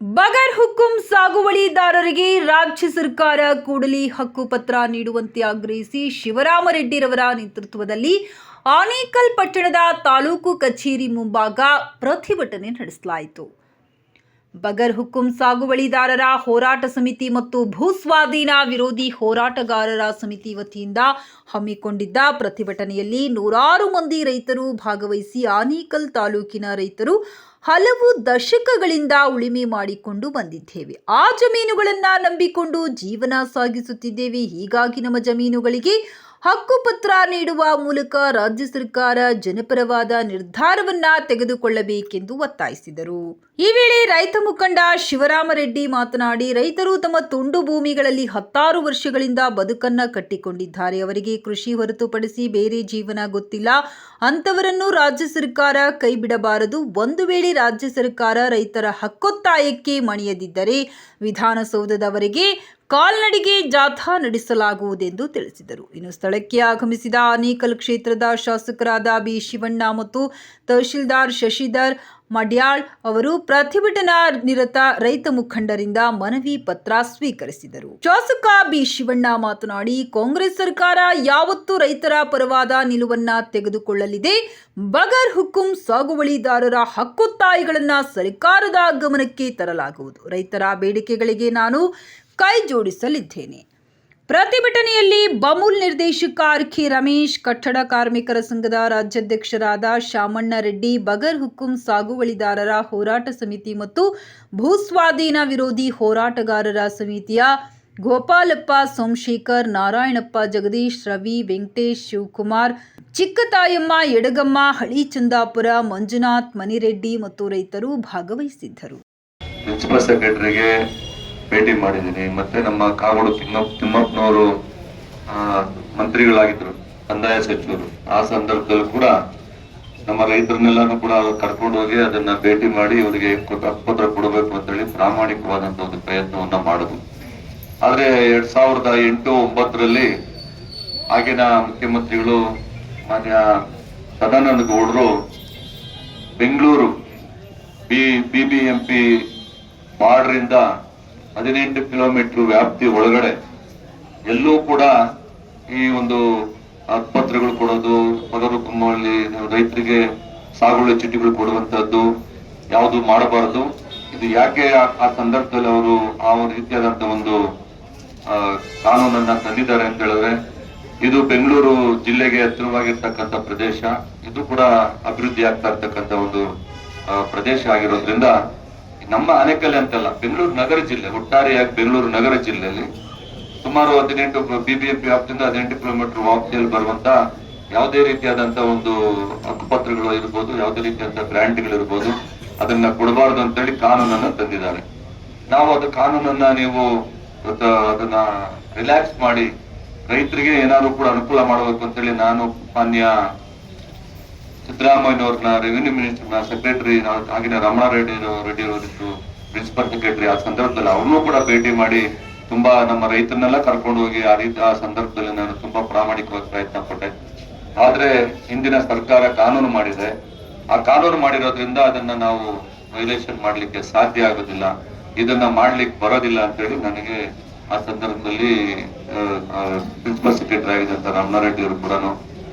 ಬಗರ್ ಹುಕುಂ ಸಾಗುವಳಿದಾರರಿಗೆ ರಾಜ್ಯ ಸರ್ಕಾರ ಕೂಡಲಿ ಹಕ್ಕುಪತ್ರ ನೀಡುವಂತೆ ಆಗ್ರಹಿಸಿ ಶಿವರಾಮರೆಡ್ಡಿರವರ ನೇತೃತ್ವದಲ್ಲಿ ಆನೇಕಲ್ ಪಟ್ಟಣದ ತಾಲೂಕು ಕಚೇರಿ ಮುಂಭಾಗ ಪ್ರತಿಭಟನೆ ನಡೆಸಲಾಯಿತು. ಬಗರ್ ಹುಕುಂ ಸಾಗುವಳಿದಾರರ ಹೋರಾಟ ಸಮಿತಿ ಮತ್ತು ಭೂಸ್ವಾಧೀನ ವಿರೋಧಿ ಹೋರಾಟಗಾರರ ಸಮಿತಿ ವತಿಯಿಂದ ಹಮ್ಮಿಕೊಂಡಿದ್ದ ಪ್ರತಿಭಟನೆಯಲ್ಲಿ ನೂರಾರು ಮಂದಿ ರೈತರು ಭಾಗವಹಿಸಿ ಆನೇಕಲ್ ತಾಲೂಕಿನ ರೈತರು ಹಲವು ದಶಕಗಳಿಂದ ಉಳಿಮೆ ಮಾಡಿಕೊಂಡು ಬಂದಿದ್ದೇವೆ. ಆ ಜಮೀನುಗಳನ್ನು ನಂಬಿಕೊಂಡು ಜೀವನ ಸಾಗಿಸುತ್ತಿದ್ದೇವೆ. ಹೀಗಾಗಿ ನಮ್ಮ ಜಮೀನುಗಳಿಗೆ ಹಕ್ಕುಪತ್ರ ನೀಡುವ ಮೂಲಕ ರಾಜ್ಯ ಸರ್ಕಾರ ಜನಪರವಾದ ನಿರ್ಧಾರವನ್ನ ತೆಗೆದುಕೊಳ್ಳಬೇಕೆಂದು ಒತ್ತಾಯಿಸಿದರು. ಈ ವೇಳೆ ರೈತ ಮುಖಂಡ ಶಿವರಾಮರೆಡ್ಡಿ ಮಾತನಾಡಿ, ರೈತರು ತಮ್ಮ ತುಂಡು ಭೂಮಿಗಳಲ್ಲಿ ಹತ್ತಾರು ವರ್ಷಗಳಿಂದ ಬದುಕನ್ನ ಕಟ್ಟಿಕೊಂಡಿದ್ದಾರೆ. ಅವರಿಗೆ ಕೃಷಿ ಹೊರತುಪಡಿಸಿ ಬೇರೆ ಜೀವನ ಗೊತ್ತಿಲ್ಲ. ಅಂತವರನ್ನು ರಾಜ್ಯ ಸರ್ಕಾರ ಕೈಬಿಡಬಾರದು. ಒಂದು ವೇಳೆ ರಾಜ್ಯ ಸರ್ಕಾರ ರೈತರ ಹಕ್ಕೊತ್ತಾಯಕ್ಕೆ ಮಣಿಯದಿದ್ದರೆ ವಿಧಾನಸೌಧದವರೆಗೆ ಕಾಲ್ನಡಿಗೆ ಜಾಥಾ ನಡೆಸಲಾಗುವುದೆಂದು ತಿಳಿಸಿದರು. ಇನ್ನು ಸ್ಥಳಕ್ಕೆ ಆಗಮಿಸಿದ ಆನೇಕಲ್ ಕ್ಷೇತ್ರದ ಶಾಸಕರಾದ ಬಿ ಶಿವಣ್ಣ ಮತ್ತು ತಹಶೀಲ್ದಾರ್ ಶಶಿಧರ್ ಮಡ್ಯಾಳ್ ಅವರು ಪ್ರತಿಭಟನಾ ನಿರತ ರೈತ ಮುಖಂಡರಿಂದ ಮನವಿ ಪತ್ರ ಸ್ವೀಕರಿಸಿದರು. ಶಾಸಕ ಬಿ. ಶಿವಣ್ಣ ಮಾತನಾಡಿ, ಕಾಂಗ್ರೆಸ್ ಸರ್ಕಾರ ಯಾವತ್ತೂ ರೈತರ ಪರವಾದ ನಿಲುವನ್ನ ತೆಗೆದುಕೊಳ್ಳಲಿದೆ. ಬಗರ್ ಹುಕುಂ ಸಾಗುವಳಿದಾರರ ಹಕ್ಕೊತ್ತಾಯಗಳನ್ನ ಸರ್ಕಾರದ ಗಮನಕ್ಕೆ ತರಲಾಗುವುದು. ರೈತರ ಬೇಡಿಕೆಗಳಿಗೆ ನಾನು ಕೈ ಜೋಡಿಸಲಿದ್ದೇನೆ. ಪ್ರತಿಭಟನೆಯಲ್ಲಿ ಬಮೂಲ್ ನಿರ್ದೇಶಕ ಆರ್ ರಮೇಶ್, ಕಟ್ಟಡ ಕಾರ್ಮಿಕರ ಸಂಘದ ರಾಜ್ಯಾಧ್ಯಕ್ಷರಾದ ಶಾಮಣ್ಣ ರೆಡ್ಡಿ ಬಗರ್ ಹುಕುಂ ಸಾಗುವಳಿದಾರರ ಹೋರಾಟ ಸಮಿತಿ ಮತ್ತು ಭೂಸ್ವಾಧೀನ ವಿರೋಧಿ ಹೋರಾಟಗಾರರ ಸಮಿತಿಯ ಗೋಪಾಲಪ್ಪ, ಸೋಮಶೇಖರ್, ನಾರಾಯಣಪ್ಪ, ಜಗದೀಶ್, ರವಿ, ವೆಂಕಟೇಶ್, ಶಿವಕುಮಾರ್, ಚಿಕ್ಕತಾಯಮ್ಮ ಎಡಗಮ್ಮ ಹಳಿಚಂದಾಪುರ, ಮಂಜುನಾಥ್, ಮನಿರೆಡ್ಡಿ ಮತ್ತು ರೈತರು ಭಾಗವಹಿಸಿದ್ದರು. ಭೇಟಿ ಮಾಡಿದ್ದೀನಿ. ಮತ್ತೆ ನಮ್ಮ ಕಾಗೋಡು ತಿಮ್ಮಪ್ಪ ತಿಮ್ಮಪ್ಪನವರು ಮಂತ್ರಿಗಳಾಗಿದ್ರು. ಕಂದಾಯ ಸಚಿವರು. ಆ ಸಂದರ್ಭದಲ್ಲಿ ಕೂಡ ನಮ್ಮ ರೈತರನ್ನೆಲ್ಲಾನು ಕೂಡ ಕರ್ಕೊಂಡು ಹೋಗಿ ಅದನ್ನ ಭೇಟಿ ಮಾಡಿ ಇವರಿಗೆ ಹಕ್ಕುಪತ್ರ ಕೊಡಬೇಕು ಅಂತ ಹೇಳಿ ಪ್ರಾಮಾಣಿಕವಾದಂತ ಒಂದು ಪ್ರಯತ್ನವನ್ನ ಮಾಡುದು. ಆದ್ರೆ ಎರಡ್ ಸಾವಿರದ ಎಂಟು, ಒಂಬತ್ತರಲ್ಲಿ ಆಗಿನ ಮುಖ್ಯಮಂತ್ರಿಗಳು ಮಾನ್ಯ ಸದಾನಂದ ಗೌಡರು Bengaluru B B M P ಇಂದ ಹದಿನೆಂಟು ಕಿಲೋಮೀಟರ್ ವ್ಯಾಪ್ತಿ ಒಳಗಡೆ ಎಲ್ಲೂ ಕೂಡ ಈ ಒಂದು ಆಸ್ಪತ್ರೆಗಳು ಕೊಡೋದು ಪಗರು ಕುಮ್ಮಲ್ಲಿ ರೈತರಿಗೆ ಸಾಗುವಳಿ ಚೀಟಿಗಳು ಕೊಡುವಂತದ್ದು ಯಾವುದು ಮಾಡಬಾರದು. ಇದು ಯಾಕೆ ಆ- ಸಂದರ್ಭದಲ್ಲಿ ಅವರು ಆ ಒಂದು ರೀತಿಯಾದಂತ ಒಂದು ಕಾನೂನನ್ನ ತಂದಿದ್ದಾರೆ ಅಂತ ಹೇಳಿದ್ರೆ, ಇದು ಬೆಂಗಳೂರು ಜಿಲ್ಲೆಗೆ ಹತ್ತಿರವಾಗಿರ್ತಕ್ಕಂಥ ಪ್ರದೇಶ. ಇದು ಕೂಡ ಅಭಿವೃದ್ಧಿ ಆಗ್ತಾ ಇರ್ತಕ್ಕಂಥ ಒಂದು ಪ್ರದೇಶ ಆಗಿರೋದ್ರಿಂದ ನಮ್ಮ ಅನೆಕಲ್ ಅಂತಲ್ಲ, ಬೆಂಗಳೂರು ನಗರ ಜಿಲ್ಲೆ, ಒಟ್ಟಾರೆಯಾಗಿ ಬೆಂಗಳೂರು ನಗರ ಜಿಲ್ಲೆಯಲ್ಲಿ ಸುಮಾರು ಹದಿನೆಂಟು ಬಿಬಿಎಂಪಿ ವ್ಯಾಪ್ತಿಯಿಂದ ಹದಿನೆಂಟು ಕಿಲೋಮೀಟರ್ ವ್ಯಾಪ್ತಿಯಲ್ಲಿ ಬರುವಂತ ಯಾವುದೇ ರೀತಿಯಾದಂತ ಒಂದು ಹಕ್ಕುಪತ್ರಗಳು ಇರ್ಬೋದು, ಯಾವುದೇ ರೀತಿಯಾದ ಬ್ರ್ಯಾಂಡ್ಗಳು ಇರ್ಬೋದು ಅದನ್ನ ಕೊಡಬಾರದು ಅಂತೇಳಿ ಕಾನೂನನ್ನ ತಂದಿದ್ದಾರೆ. ನಾವು ಅದು ಕಾನೂನನ್ನ ನೀವು ಅದನ್ನ ರಿಲ್ಯಾಕ್ಸ್ ಮಾಡಿ ರೈತರಿಗೆ ಏನಾದ್ರು ಕೂಡ ಅನುಕೂಲ ಮಾಡಬೇಕು ಅಂತೇಳಿ ನಾನು ಮಾನ್ಯ ಸಿದ್ದರಾಮಯ್ಯನವ್ರನ್ನ ರೆವಿನ್ಯೂ ಮಿನಿಸ್ಟರ್ನ ಸೆಕ್ರೆಟರಿ ಆಗಿನ ರಮಣಾರೆಡ್ಡಿ ರೆಡ್ಡಿ ಅವರಿದ್ದು ಪ್ರಿನ್ಸಿಪಲ್ ಸೆಕ್ರೆಟರಿ ಆ ಸಂದರ್ಭದಲ್ಲಿ ಅವ್ರನ್ನೂ ಕೂಡ ಭೇಟಿ ಮಾಡಿ ತುಂಬಾ ನಮ್ಮ ರೈತರನ್ನೆಲ್ಲ ಕರ್ಕೊಂಡು ಹೋಗಿ ಆ ರೀತಿ ಆ ಸಂದರ್ಭದಲ್ಲಿ ನಾನು ತುಂಬಾ ಪ್ರಾಮಾಣಿಕವಾಗಿ ಪ್ರಯತ್ನ ಪಟ್ಟೆ. ಆದ್ರೆ ಹಿಂದಿನ ಸರ್ಕಾರ ಕಾನೂನು ಮಾಡಿದೆ. ಆ ಕಾನೂನು ಮಾಡಿರೋದ್ರಿಂದ ಅದನ್ನ ನಾವು ವೈಲೇಷನ್ ಮಾಡ್ಲಿಕ್ಕೆ ಸಾಧ್ಯ ಆಗೋದಿಲ್ಲ. ಇದನ್ನ ಮಾಡ್ಲಿಕ್ಕೆ ಬರೋದಿಲ್ಲ ಅಂತ ಹೇಳಿ ನನಗೆ ಆ ಸಂದರ್ಭದಲ್ಲಿ ಪ್ರಿನ್ಸಿಪಲ್ ಸೆಕ್ರೆಟರಿ ಆಗಿದ್ದಂತ ರಮಣಾರೆಡ್ಡಿ ಅವರು ಕೂಡ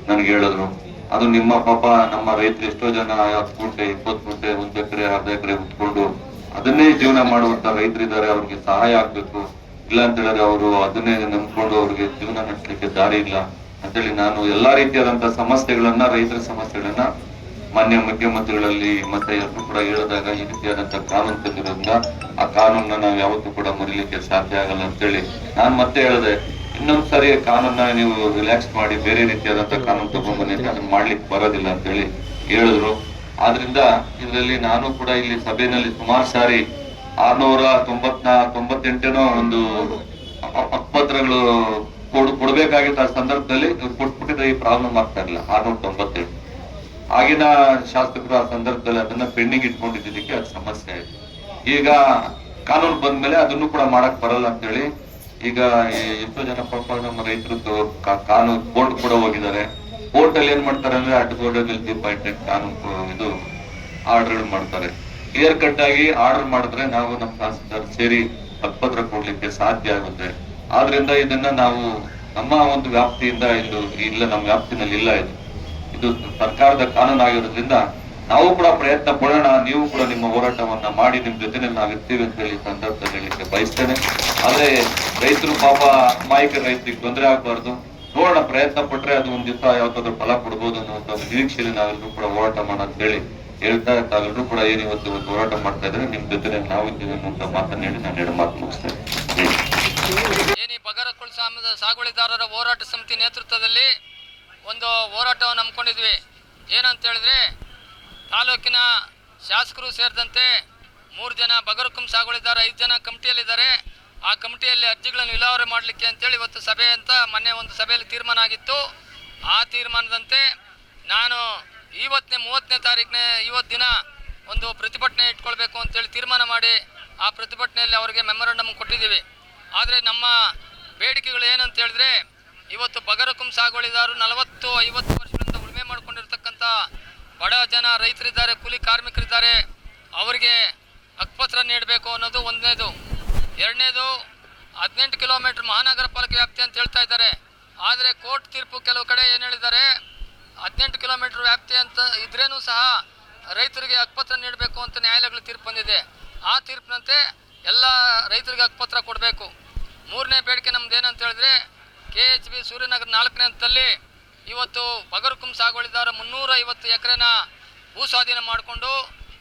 ನನಗೆ ಹೇಳಿದ್ರು. ಅದು ನಿಮ್ಮ ಪಾಪ, ನಮ್ಮ ರೈತರು ಎಷ್ಟೋ ಜನ ಹತ್ತು ಗುಂಟೆ, ಇಪ್ಪತ್ತು ಗುಂಟೆ, ಒಂದು ಎಕರೆ, ಅರ್ಧ ಎಕರೆ ಉತ್ಕೊಂಡು ಅದನ್ನೇ ಜೀವನ ಮಾಡುವಂತ ರೈತರಿದ್ದಾರೆ, ಅವ್ರಿಗೆ ಸಹಾಯ ಆಗ್ಬೇಕು. ಇಲ್ಲ ಅಂತ ಹೇಳಿದ್ರೆ ಅವರು ಅದನ್ನೇ ನಂಬ್ಕೊಂಡು ಅವ್ರಿಗೆ ಜೀವನ ನಡೆಸಲಿಕ್ಕೆ ದಾರಿ ಇಲ್ಲ ಅಂತೇಳಿ ನಾನು ಎಲ್ಲಾ ರೀತಿಯಾದಂತ ಸಮಸ್ಯೆಗಳನ್ನ, ರೈತರ ಸಮಸ್ಯೆಗಳನ್ನ ಮಾನ್ಯ ಮುಖ್ಯಮಂತ್ರಿಗಳಲ್ಲಿ ಮತ್ತೆ ಎಲ್ಲರೂ ಕೂಡ ಹೇಳಿದಾಗ ಈ ರೀತಿಯಾದಂತ ಕಾನೂನು ತಂದಿರೋದ್ರಿಂದ ಆ ಕಾನೂನನ್ನ ನಾವು ಯಾವತ್ತೂ ಕೂಡ ಮರಿಲಿಕ್ಕೆ ಸಾಧ್ಯ ಆಗಲ್ಲ ಅಂತೇಳಿ ನಾನು ಮತ್ತೆ ಹೇಳಿದೆ. ಇನ್ನೊಂದ್ ಸಾರಿ ಕಾನೂನ ನೀವು ರಿಲ್ಯಾಕ್ಸ್ ಮಾಡಿ ಬೇರೆ ರೀತಿಯಾದಂತ ಕಾನೂನು ತಗೊಂಡ್ಬನ್ನಿ ಅದನ್ನ ಮಾಡ್ಲಿಕ್ಕೆ ಬರೋದಿಲ್ಲ ಅಂತೇಳಿ ಹೇಳಿದ್ರು. ಆದ್ರಿಂದ ಇದರಲ್ಲಿ ನಾನು ಕೂಡ ಇಲ್ಲಿ ಸಭೆಯಲ್ಲಿ ಸುಮಾರು ಸಾರಿ ಆರ್ನೂರ ತೊಂಬತ್ನಾ, ತೊಂಬತ್ತೆಂಟೇನೋ ಒಂದು ಪತ್ರಗಳು ಹಕ್ಕುಪತ್ರಗಳು ಕೊಡ್ ಆ ಸಂದರ್ಭದಲ್ಲಿ ಕೊಟ್ಬಿಟ್ಟಿದ್ರೆ ಈ ಪ್ರಾಬ್ಲಮ್ ಆಗ್ತಾ ಇರಲಿಲ್ಲ, ಆರ್ನೂರ ತೊಂಬತ್ತೆಂಟು ಆಗಿನ ಶಾಸಕರು ಆ ಸಂದರ್ಭದಲ್ಲಿ ಅದನ್ನ ಪೆಂಡಿಂಗ್ ಇಟ್ಕೊಂಡಿದ್ದಕ್ಕೆ ಅದು ಸಮಸ್ಯೆ ಆಯ್ತು. ಈಗ ಕಾನೂನು ಬಂದ್ಮೇಲೆ ಅದನ್ನು ಕೂಡ ಮಾಡಕ್ ಬರಲ್ಲ ಅಂತೇಳಿ ಈಗ ಎಷ್ಟೋ ಜನ ಪಾಪ ನಮ್ಮ ರೈತರದ್ದು ಕಾನೂನು ಕೋರ್ಟ್ ಕೂಡ ಹೋಗಿದ್ದಾರೆ. ಕೋರ್ಟ್ ಅಲ್ಲಿ ಏನ್ ಮಾಡ್ತಾರೆ ಅಂದ್ರೆ ಅಡ್ಡಗೋಡೆ ಪಾಯಿಂಟ್ ಕಾನೂನು ಇದು ಆರ್ಡರ್ ಮಾಡ್ತಾರೆ. ಕ್ಲಿಯರ್ ಕಟ್ ಆಗಿ ಆರ್ಡರ್ ಮಾಡಿದ್ರೆ ನಾವು ನಮ್ಮ ತಹಸೀಲ್ದಾರ್ ಸೇರಿ ಹಕ್ಕುಪತ್ರ ಕೊಡ್ಲಿಕ್ಕೆ ಸಾಧ್ಯ ಆಗುತ್ತೆ. ಆದ್ರಿಂದ ಇದನ್ನ ನಾವು ನಮ್ಮ ಒಂದು ವ್ಯಾಪ್ತಿಯಿಂದ ಇದು ಇಲ್ಲ, ನಮ್ಮ ವ್ಯಾಪ್ತಿನಲ್ಲಿ ಇಲ್ಲ ಇದು. ಇದು ಸರ್ಕಾರದ ಕಾನೂನು ಆಗಿರೋದ್ರಿಂದ ನಾವು ಕೂಡ ಪ್ರಯತ್ನ ಪಡೋಣ, ನೀವು ಕೂಡ ನಿಮ್ಮ ಹೋರಾಟವನ್ನ ಮಾಡಿ, ನಿಮ್ ಜೊತೆನೆ ನಾವು ಇರ್ತೀವಿ ಅಂತ ಹೇಳಿ ಸಂದರ್ಭ ಹೇಳಲಿಕ್ಕೆ ಬಯಸ್ತೇನೆ. ಆದ್ರೆ ರೈತರು ಪಾಪ ಅಮಾಯಕ ರೈತರಿಗೆ ತೊಂದರೆ ಆಗ್ಬಾರ್ದು. ನೋಡೋಣ, ಪ್ರಯತ್ನ ಪಟ್ರೆ ಅದು ಒಂದ್ ದಿವಸ ಯಾವ್ದಾದ್ರು ಫಲ ಕೊಡ್ಬೋದು ಅನ್ನುವಂತ ಒಂದು ನಿರೀಕ್ಷೆಯಲ್ಲಿ ನಾವೆಲ್ಲರೂ ಕೂಡ ಹೋರಾಟ ಮಾಡೋ ಅಂತ ಹೇಳಿ ಹೇಳ್ತಾ ತಾವೆಲ್ಲರೂ ಕೂಡ ಏನು ಇವತ್ತು ಒಂದು ಹೋರಾಟ ಮಾಡ್ತಾ ಇದ್ರೆ ನಿಮ್ ಜೊತೆ ನಾವು ಇದ್ದೀವಿ ಅನ್ನುವಂತ ಮಾತನ್ನ ಹೇಳಿ ನಾನು ಎರಡು ಮಾತು ಮುಗಿಸ್ತೇನೆ. ಏನಿ ಬಗರಕುಳ ಸಾಮದ ಸಾಗುವಳಿದಾರರ ಹೋರಾಟ ಸಮಿತಿ ನೇತೃತ್ವದಲ್ಲಿ ಒಂದು ಹೋರಾಟವನ್ನು ಹಮ್ಮಿಕೊಂಡಿದ್ವಿ. ಏನಂತ ಹೇಳಿದ್ರೆ ತಾಲೂಕಿನ ಶಾಸಕರು ಸೇರಿದಂತೆ ಮೂರು ಜನ ಬಗರಕುಂ ಸಾಗೊಳಿದಾರ ಐದು ಜನ ಕಮಿಟಿಯಲ್ಲಿದ್ದಾರೆ. ಆ ಕಮಿಟಿಯಲ್ಲಿ ಅರ್ಜಿಗಳನ್ನು ವಿಲೇವಾರಿ ಮಾಡಲಿಕ್ಕೆ ಅಂತೇಳಿ ಇವತ್ತು ಸಭೆ ಅಂತ ಮೊನ್ನೆ ಒಂದು ಸಭೆಯಲ್ಲಿ ತೀರ್ಮಾನ ಆಗಿತ್ತು. ಆ ತೀರ್ಮಾನದಂತೆ ನಾನು ಇವತ್ತನೇ ಮೂವತ್ತನೇ ತಾರೀಕನೇ ಇವತ್ತು ದಿನ ಒಂದು ಪ್ರತಿಭಟನೆ ಇಟ್ಕೊಳ್ಬೇಕು ಅಂತೇಳಿ ತೀರ್ಮಾನ ಮಾಡಿ ಆ ಪ್ರತಿಭಟನೆಯಲ್ಲಿ ಅವರಿಗೆ ಮೆಮೊರಂಡಮ್ ಕೊಟ್ಟಿದ್ದೀವಿ. ಆದರೆ ನಮ್ಮ ಬೇಡಿಕೆಗಳು ಏನಂತ ಹೇಳಿದ್ರೆ, ಇವತ್ತು ಬಗರಕುಂ ಸಾಗುವಳಿದಾರರು ನಲವತ್ತು ಐವತ್ತು ವರ್ಷದಿಂದ ಉಳುಮೆ ಮಾಡ್ಕೊಂಡಿರ್ತಕ್ಕಂಥ ಬಡ ಜನ ರೈತರಿದ್ದಾರೆ, ಕೂಲಿ ಕಾರ್ಮಿಕರಿದ್ದಾರೆ, ಅವರಿಗೆ ಹಕ್ಕುಪತ್ರ ನೀಡಬೇಕು ಅನ್ನೋದು ಒಂದನೇದು. ಎರಡನೇದು, ಹದಿನೆಂಟು ಕಿಲೋಮೀಟರ್ ಮಹಾನಗರ ಪಾಲಿಕೆ ವ್ಯಾಪ್ತಿ ಅಂತ ಹೇಳ್ತಾ ಇದ್ದಾರೆ. ಆದರೆ ಕೋರ್ಟ್ ತೀರ್ಪು ಕೆಲವು ಕಡೆ ಏನು ಹೇಳಿದ್ದಾರೆ? ಹದಿನೆಂಟು ಕಿಲೋಮೀಟರ್ ವ್ಯಾಪ್ತಿ ಅಂತ ಇದ್ರೇನೂ ಸಹ ರೈತರಿಗೆ ಹಕ್ಕುಪತ್ರ ನೀಡಬೇಕು ಅಂತ ನ್ಯಾಯಾಲಯಗಳು ತೀರ್ಪು ಬಂದಿದೆ. ಆ ತೀರ್ಪಿನಂತೆ ಎಲ್ಲ ರೈತರಿಗೆ ಹಕ್ಕುಪತ್ರ ಕೊಡಬೇಕು. ಮೂರನೇ ಬೇಡಿಕೆ ನಮ್ದು ಏನಂತ ಹೇಳಿದ್ರೆ, ಕೆ ಎಚ್ ಬಿ ಸೂರ್ಯನಗರ ನಾಲ್ಕನೇ ಹಂತದಲ್ಲಿ ಇವತ್ತು ಬಗರ್ಕುಂ ಸಾಗುವಳಿದಾರ ಮುನ್ನೂರ ಐವತ್ತು ಎಕರೆನ ಭೂ ಸ್ವಾಧೀನ ಮಾಡಿಕೊಂಡು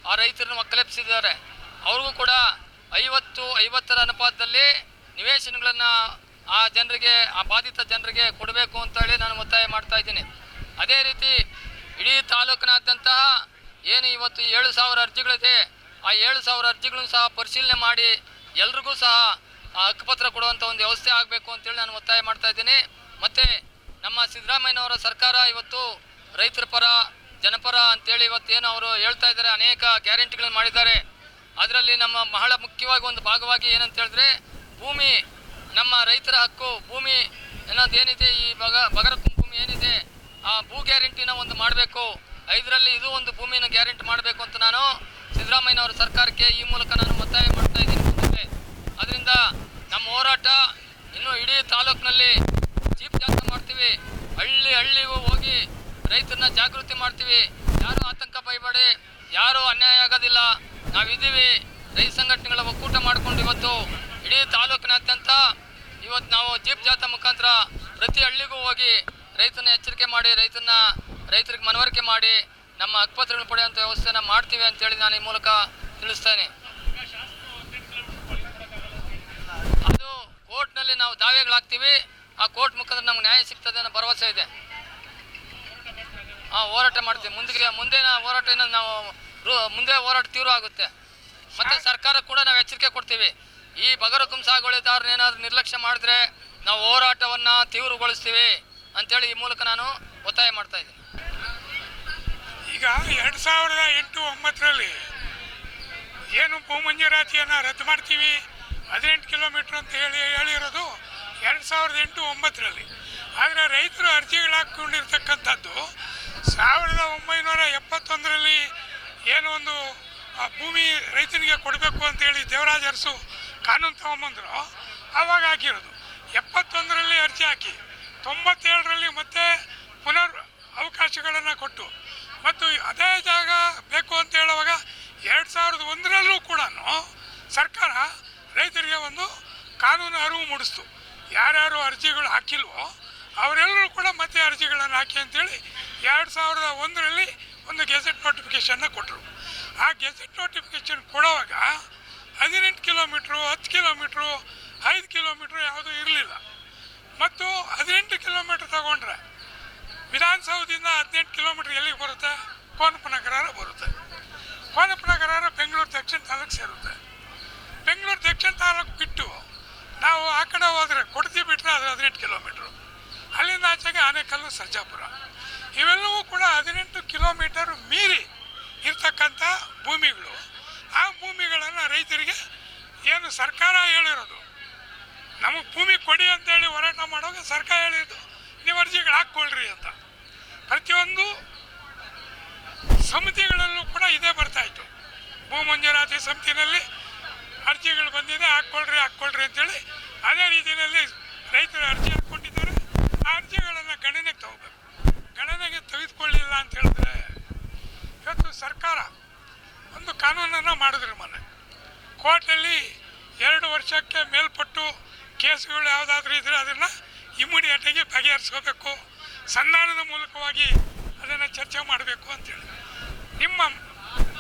ಆ ರೈತರನ್ನು ಒಕ್ಕಲೆಪ್ಸಿದ್ದಾರೆ ಅವ್ರಿಗೂ ಕೂಡ ಐವತ್ತು, ಐವತ್ತರ ಅನುಪಾತದಲ್ಲಿ ನಿವೇಶನಗಳನ್ನು ಆ ಜನರಿಗೆ, ಆ ಬಾಧಿತ ಜನರಿಗೆ ಕೊಡಬೇಕು ಅಂತ ಹೇಳಿ ನಾನು ಒತ್ತಾಯ ಮಾಡ್ತಾ ಇದ್ದೀನಿ. ಅದೇ ರೀತಿ ಇಡೀ ತಾಲೂಕಿನಾದ್ಯಂತಹ ಏನು ಇವತ್ತು ಏಳು ಸಾವಿರ ಅರ್ಜಿಗಳಿದೆ, ಆ ಏಳು ಸಾವಿರ ಅರ್ಜಿಗಳನ್ನು ಸಹ ಪರಿಶೀಲನೆ ಮಾಡಿ ಎಲ್ರಿಗೂ ಸಹ ಆ ಹಕ್ಕುಪತ್ರ ಕೊಡುವಂಥ ಒಂದು ವ್ಯವಸ್ಥೆ ಆಗಬೇಕು ಅಂತೇಳಿ ನಾನು ಒತ್ತಾಯ ಮಾಡ್ತಾ ಇದ್ದೀನಿ. ಮತ್ತು ನಮ್ಮ ಸಿದ್ದರಾಮಯ್ಯನವರ ಸರ್ಕಾರ ಇವತ್ತು ರೈತರ ಪರ ಜನಪರ ಅಂತೇಳಿ ಏನು ಅವರು ಹೇಳ್ತಾ ಇದ್ದಾರೆ, ಅನೇಕ ಗ್ಯಾರಂಟಿಗಳನ್ನು ಮಾಡಿದ್ದಾರೆ. ಅದರಲ್ಲಿ ನಮ್ಮ ಬಹಳ ಮುಖ್ಯವಾಗಿ ಒಂದು ಭಾಗವಾಗಿ ಏನಂತ ಹೇಳಿದ್ರೆ, ಭೂಮಿ, ನಮ್ಮ ರೈತರ ಹಕ್ಕು, ಭೂಮಿ ಅನ್ನೋದು ಏನಿದೆ, ಈ ಬಗ, ಬಗರ ಭೂಮಿ ಏನಿದೆ, ಆ ಭೂ ಗ್ಯಾರಂಟಿನ ಒಂದು ಮಾಡಬೇಕು. ಐದರಲ್ಲಿ ಇದು ಒಂದು ಭೂಮಿನ ಗ್ಯಾರಂಟಿ ಮಾಡಬೇಕು ಅಂತ ನಾನು ಸಿದ್ದರಾಮಯ್ಯನವರ ಸರ್ಕಾರಕ್ಕೆ ಈ ಮೂಲಕ ನಾನು ಒತ್ತಾಯ ಮಾಡ್ತಾ ಇದ್ದೀನಿ ಅದರಿಂದ ನಮ್ಮ ಹೋರಾಟ ಇನ್ನು ಇಡೀ ತಾಲೂಕಿನಲ್ಲಿ ಚೀಫ್ ಜಾಥಾ ಮಾಡ್ತೀವಿ. ಹಳ್ಳಿ ಹಳ್ಳಿಗೂ ಹೋಗಿ ರೈತರನ್ನ ಜಾಗೃತಿ ಮಾಡ್ತೀವಿ. ಯಾರು ಆತಂಕ ಭಯಬೇಡಿ ಯಾರು ಅನ್ಯಾಯ ಆಗೋದಿಲ್ಲ. ನಾವಿದ್ದೀವಿ. ರೈತ ಸಂಘಟನೆಗಳ ಒಕ್ಕೂಟ ಮಾಡ್ಕೊಂಡು ಇವತ್ತು ಇಡೀ ತಾಲೂಕಿನಾದ್ಯಂತ ಇವತ್ತು ನಾವು ಜೀಪ್ ಜಾಥಾ ಮುಖಾಂತರ ಪ್ರತಿ ಹಳ್ಳಿಗೂ ಹೋಗಿ ರೈತನ ಎಚ್ಚರಿಕೆ ಮಾಡಿ ರೈತನ ರೈತರಿಗೆ ಮನವರಿಕೆ ಮಾಡಿ ನಮ್ಮ ಹಕ್ಕುಪತ್ರಗಳನ್ನು ಪಡೆಯುವಂಥ ವ್ಯವಸ್ಥೆನ ಮಾಡ್ತೀವಿ ಅಂತೇಳಿ ನಾನು ಈ ಮೂಲಕ ತಿಳಿಸ್ತೇನೆ. ಅದು ಕೋರ್ಟ್ನಲ್ಲಿ ನಾವು ದಾವೆಗಳಾಗ್ತೀವಿ. ಆ ಕೋರ್ಟ್ ಮುಖಾಂತರ ನಮ್ಗೆ ನ್ಯಾಯ ಸಿಗ್ತದೆ ಅನ್ನೋ ಭರವಸೆ ಇದೆ. ಹಾಂ ಹೋರಾಟ ಮಾಡ್ತೀವಿ. ಮುಂದೆ ಮುಂದಿನ ಹೋರಾಟ ಇನ್ನು ನಾವು ಮುಂದೆ ಹೋರಾಟ ತೀವ್ರ ಆಗುತ್ತೆ. ಮತ್ತೆ ಸರ್ಕಾರ ಕೂಡ ನಾವು ಎಚ್ಚರಿಕೆ ಕೊಡ್ತೀವಿ. ಈ ಬಗರಕುಂ ಸಾಗುವಳಿದಾರನ ಏನಾದರೂ ನಿರ್ಲಕ್ಷ್ಯ ಮಾಡಿದ್ರೆ ನಾವು ಹೋರಾಟವನ್ನು ತೀವ್ರಗೊಳಿಸ್ತೀವಿ ಅಂತೇಳಿ ಈ ಮೂಲಕ ನಾನು ಒತ್ತಾಯ ಮಾಡ್ತಾ ಇದ್ದೀನಿ. ಈಗ ಎರಡು ಸಾವಿರದ ಎಂಟು ಒಂಬತ್ತರಲ್ಲಿ ಏನು ಭೂಮಂಜೂರಾತಿಯನ್ನು ರದ್ದು ಮಾಡ್ತೀವಿ? ಹದಿನೆಂಟು ಕಿಲೋಮೀಟ್ರ್ ಅಂತ ಹೇಳಿ ಹೇಳಿರೋದು ಎರಡು ಸಾವಿರದ ಎಂಟು ಒಂಬತ್ತರಲ್ಲಿ. ಆದರೆ ರೈತರು ಅರ್ಜಿಗಳು ಹಾಕ್ಕೊಂಡಿರ್ತಕ್ಕಂಥದ್ದು ಸಾವಿರದ ಒಂಬೈನೂರ ಎಪ್ಪತ್ತೊಂದರಲ್ಲಿ ಏನೋ ಒಂದು ಭೂಮಿ ರೈತನಿಗೆ ಕೊಡಬೇಕು ಅಂತೇಳಿ ದೇವರಾಜ ಅರಸು ಕಾನೂನು ತೊಗೊಂಬಂದರು. ಆವಾಗ ಹಾಕಿರೋದು. ಎಪ್ಪತ್ತೊಂದರಲ್ಲಿ ಅರ್ಜಿ ಹಾಕಿ, ತೊಂಬತ್ತೇಳರಲ್ಲಿ ಮತ್ತೆ ಪುನರ್ ಅವಕಾಶಗಳನ್ನು ಕೊಟ್ಟು. ಮತ್ತು ಅದೇ ಜಾಗ ಬೇಕು ಅಂತ ಹೇಳುವಾಗ ಎರಡು ಸಾವಿರದ ಒಂದರಲ್ಲೂ ಕೂಡ ಸರ್ಕಾರ ರೈತರಿಗೆ ಒಂದು ಕಾನೂನು ಅರಿವು ಮೂಡಿಸ್ತು. ಯಾರ್ಯಾರು ಅರ್ಜಿಗಳು ಹಾಕಿಲ್ವೋ ಅವರೆಲ್ಲರೂ ಕೂಡ ಮತ್ತೆ ಅರ್ಜಿಗಳನ್ನು ಹಾಕಿ ಅಂತೇಳಿ ಎರಡು ಸಾವಿರದ ಒಂದರಲ್ಲಿ ಒಂದು ಗೆಜೆಟ್ ನೋಟಿಫಿಕೇಷನ್ನ ಕೊಟ್ಟರು ಆ ಗೆಜೆಟ್ ನೋಟಿಫಿಕೇಷನ್ ಕೊಡೋವಾಗ ಹದಿನೆಂಟು ಕಿಲೋಮೀಟ್ರು, ಹತ್ತು ಕಿಲೋಮೀಟ್ರು, ಐದು ಕಿಲೋಮೀಟ್ರು ಯಾವುದೂ ಇರಲಿಲ್ಲ. ಮತ್ತು ಹದಿನೆಂಟು ಕಿಲೋಮೀಟ್ರ್ ತಗೊಂಡ್ರೆ ವಿಧಾನಸೌಧದಿಂದ ಹದಿನೆಂಟು ಕಿಲೋಮೀಟ್ರ್ ಎಲ್ಲಿಗೆ ಬರುತ್ತೆ? ಕೋನಪನಗರ ಬರುತ್ತೆ. ಕೋನಪನಗರ ಬೆಂಗಳೂರು ದಕ್ಷಿಣ ತಾಲೂಕು ಸೇರುತ್ತೆ. ಬೆಂಗಳೂರು ದಕ್ಷಿಣ ತಾಲೂಕು ಬಿಟ್ಟು ನಾವು ಆ ಕಡೆ ಹೋದರೆ ಕೊಡತಿ ಬಿಟ್ಟರೆ ಅದು ಹದಿನೆಂಟು ಕಿಲೋಮೀಟ್ರು. ಅಲ್ಲಿಂದ ಆಚೆಗೆ ಆನೆಕಲ್ಲು, ಸರ್ಜಾಪುರ. ಇವೆಲ್ಲವೂ ಕೂಡ ಹದಿನೆಂಟು ಕಿಲೋಮೀಟರ್ ಮೀರಿ ಇರ್ತಕ್ಕಂಥ ಭೂಮಿಗಳು. ಆ ಭೂಮಿಗಳನ್ನು ರೈತರಿಗೆ ಏನು ಸರ್ಕಾರ ಹೇಳಿರೋದು? ನಮಗೆ ಭೂಮಿ ಕೊಡಿ ಅಂತೇಳಿ ಹೋರಾಟ ಮಾಡೋಕೆ ಸರ್ಕಾರ ಹೇಳಿದ್ದು. ನೀವು ಅರ್ಜಿಗಳು ಹಾಕ್ಕೊಳ್ರಿ ಅಂತ. ಪ್ರತಿಯೊಂದು ಸಮಿತಿಗಳಲ್ಲೂ ಕೂಡ ಇದೇ ಬರ್ತಾಯಿತ್ತು ಭೂ ಮಂಜೂರಾತಿ ಸಮಿತಿನಲ್ಲಿ ಅರ್ಜಿಗಳು ಬಂದಿದೆ, ಹಾಕ್ಕೊಳ್ರಿ ಹಾಕ್ಕೊಳ್ರಿ ಅಂತೇಳಿ ಅದೇ ರೀತಿಯಲ್ಲಿ ರೈತರು ಅರ್ಜಿ ಹಾಕ್ಕೊಂಡಿದ್ದಾರೆ. ಆ ಅರ್ಜಿಗಳನ್ನು ಗಣನೆಗೆ ತಗೋಬೇಕು. ಗಣನೆಗೆ ತೆಗೆದುಕೊಳ್ಳಿಲ್ಲ ಅಂತ ಹೇಳಿದ್ರೆ ಇವತ್ತು ಸರ್ಕಾರ ಒಂದು ಕಾನೂನನ್ನು ಮಾಡಿದ್ರು ಮೊನ್ನೆ. ಕೋರ್ಟಲ್ಲಿ ಎರಡು ವರ್ಷಕ್ಕೆ ಮೇಲ್ಪಟ್ಟು ಕೇಸುಗಳು ಯಾವುದಾದ್ರೂ ಇದ್ದರೆ ಅದನ್ನು ಇಮ್ಮಿಡಿಯೇಟಾಗಿ ಬಗೆಹರಿಸ್ಕೋಬೇಕು. ಸಂಧಾನದ ಮೂಲಕವಾಗಿ ಅದನ್ನು ಚರ್ಚೆ ಮಾಡಬೇಕು ಅಂತೇಳಿ ನಿಮ್ಮ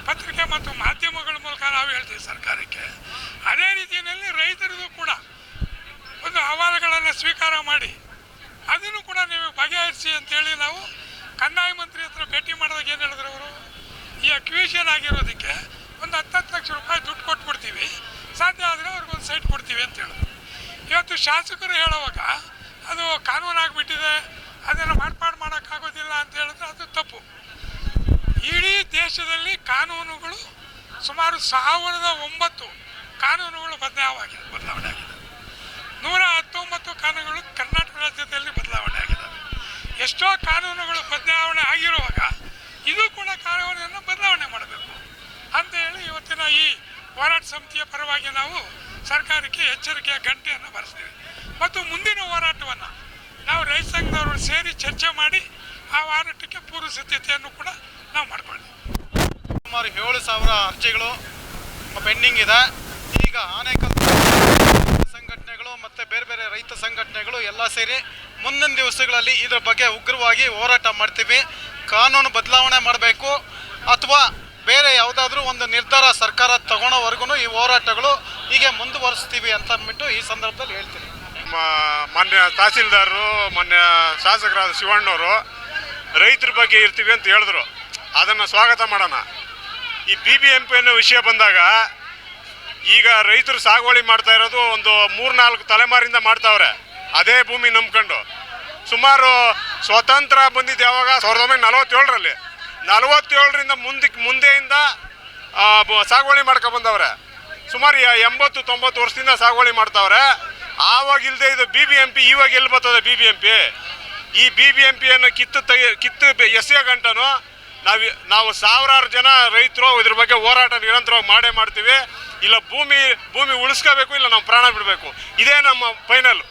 ಪತ್ರಿಕೆ ಮತ್ತು ಮಾಧ್ಯಮಗಳ ಮೂಲಕ ನಾವು ಹೇಳ್ತೀವಿ ಸರ್ಕಾರಕ್ಕೆ. ಅದೇ ರೀತಿಯಲ್ಲಿ ರೈತರದು ಕೂಡ ಒಂದು ಅಹವಾಲುಗಳನ್ನು ಸ್ವೀಕಾರ ಮಾಡಿ, ಅದನ್ನು ಕೂಡ ನೀವು ಬಗೆಹರಿಸಿ ಅಂತೇಳಿ ನಾವು ಕಂದಾಯ ಮಂತ್ರಿ ಹತ್ರ ಭೇಟಿ ಮಾಡಿದಾಗ ಏನು ಹೇಳಿದ್ರು ಅವರು? ಈ ಅಕ್ವಿಷನ್ ಆಗಿರೋದಕ್ಕೆ ಒಂದು ಹತ್ತತ್ತು ಲಕ್ಷ ರೂಪಾಯಿ ದುಡ್ಡು ಕೊಟ್ಬಿಡ್ತೀವಿ, ಸಾಧ್ಯ ಆದರೆ ಅವ್ರಿಗೊಂದು ಸೈಟ್ ಕೊಡ್ತೀವಿ ಅಂತ ಹೇಳಿದ್ರು. ಇವತ್ತು ಶಾಸಕರು ಹೇಳುವಾಗ ಅದು ಕಾನೂನು ಆಗಿಬಿಟ್ಟಿದೆ ಅದನ್ನು ಮಾರ್ಪಾಡು ಮಾಡೋಕ್ಕಾಗೋದಿಲ್ಲ ಅಂತ ಹೇಳಿದ್ರೆ ಅದು ತಪ್ಪು. ಇಡೀ ದೇಶದಲ್ಲಿ ಕಾನೂನುಗಳು ಸುಮಾರು ಸಾವಿರದ ಒಂಬತ್ತು ಕಾನೂನುಗಳು ಬದಲಾವಾಗಿದೆ ಬದಲಾವಣೆ ಆಗಿದೆ ನೂರ ಹತ್ತೊಂಬತ್ತು ಕಾನೂನುಗಳು ಕರ್ನಾಟಕ ರಾಜ್ಯದಲ್ಲಿ ಬದಲಾವಣೆ ಆಗಿದೆ ಎಷ್ಟೋ ಕಾನೂನುಗಳು ಬದಲಾವಣೆ ಆಗಿರುವಾಗ ಇದು ಕೂಡ ಕಾನೂನನ್ನು ಬದಲಾವಣೆ ಮಾಡಬೇಕು ಅಂತ ಹೇಳಿ ಇವತ್ತಿನ ಈ ಹೋರಾಟ ಸಮಿತಿಯ ಪರವಾಗಿ ನಾವು ಸರ್ಕಾರಕ್ಕೆ ಎಚ್ಚರಿಕೆಯ ಗಂಟೆಯನ್ನು ಬರೆಸ್ತೀವಿ. ಮತ್ತು ಮುಂದಿನ ಹೋರಾಟವನ್ನು ನಾವು ರೈತ ಸಂಘದವರು ಸೇರಿ ಚರ್ಚೆ ಮಾಡಿ ಆ ಹೋರಾಟಕ್ಕೆ ಪೂರ್ವ ಸಿದ್ಧತೆಯನ್ನು ಕೂಡ ನಾವು ಮಾಡ್ಕೊಳ್ತೀವಿ ಸುಮಾರು ಏಳು ಸಾವಿರ ಅರ್ಜಿಗಳು ಪೆಂಡಿಂಗ್ ಇದೆ. ಈಗ ಆನೇಕಲ್ ಸಂಘಟನೆಗಳು ಮತ್ತು ಬೇರೆ ಬೇರೆ ರೈತ ಸಂಘಟನೆಗಳು ಎಲ್ಲ ಸೇರಿ ಮುಂದಿನ ದಿವಸಗಳಲ್ಲಿ ಇದರ ಬಗ್ಗೆ ಉಗ್ರವಾಗಿ ಹೋರಾಟ ಮಾಡ್ತೀವಿ. ಕಾನೂನು ಬದಲಾವಣೆ ಮಾಡಬೇಕು ಅಥವಾ ಬೇರೆ ಯಾವುದಾದ್ರೂ ಒಂದು ನಿರ್ಧಾರ ಸರ್ಕಾರ ತಗೊಳ್ಳೋವರೆಗೂ ಈ ಹೋರಾಟಗಳು ಹೀಗೆ ಮುಂದುವರಿಸ್ತೀವಿ ಅಂತ ಅಂದ್ಬಿಟ್ಟು ಈ ಸಂದರ್ಭದಲ್ಲಿ ಹೇಳ್ತೀನಿ. ಮೊನ್ನೆ ತಹಸೀಲ್ದಾರರು ಮಾನ್ಯ ಶಾಸಕರಾದ ಶಿವಣ್ಣವರು ರೈತರ ಬಗ್ಗೆ ಇರ್ತೀವಿ ಅಂತ ಹೇಳಿದ್ರು. ಅದನ್ನು ಸ್ವಾಗತ ಮಾಡೋಣ. ಈ ಬಿ ಬಿ ಎಂ ಪಿ ಅನ್ನೋ ವಿಷಯ ಬಂದಾಗ ಈಗ ರೈತರು ಸಾಗುವಳಿ ಮಾಡ್ತಾ ಇರೋದು ಒಂದು ಮೂರ್ನಾಲ್ಕು ತಲೆಮಾರಿಂದ ಮಾಡ್ತಾವ್ರೆ. ಅದೇ ಭೂಮಿ ನಂಬ್ಕೊಂಡು. ಸುಮಾರು ಸ್ವತಂತ್ರ ಬಂದಿದ್ದು ಯಾವಾಗ? ಸಾವಿರದ ಒಂಬೈನೂರ ನಲವತ್ತೇಳರಲ್ಲಿ. ನಲವತ್ತೇಳರಿಂದ ಮುಂದಕ್ಕೆ ಮುಂದೆಯಿಂದ ಸಾಗುವಳಿ ಬಂದವ್ರೆ. ಸುಮಾರು ಎಂಬತ್ತು, ತೊಂಬತ್ತು ವರ್ಷದಿಂದ ಸಾಗುವಳಿ ಮಾಡ್ತಾವ್ರೆ. ಆವಾಗ ಇಲ್ಲದೆ ಇದು ಬಿ ಬಿ ಎಂ ಪಿ ಇವಾಗ ಎಲ್ಲಿ ಬರ್ತದೆ ಬಿ ಬಿ ಎಂ ಪಿ ಈ ಬಿ ಬಿ ಎಂ ಪಿಯನ್ನು ಕಿತ್ತು ತೆಗೆ, ಕಿತ್ತು ಎಸೆಯೋ ಗಂಟನು ನಾವು ನಾವು ಸಾವಿರಾರು ಜನ ರೈತರು ಇದ್ರ ಬಗ್ಗೆ ಹೋರಾಟ ನಿರಂತರವಾಗಿ ಮಾಡೇ ಮಾಡ್ತೀವಿ. ಇಲ್ಲ ಭೂಮಿ ಭೂಮಿ ಉಳಿಸ್ಕೋಬೇಕು, ಇಲ್ಲ ನಾವು ಪ್ರಾಣ ಬಿಡಬೇಕು. ಇದೇ ನಮ್ಮ ಫೈನಲ್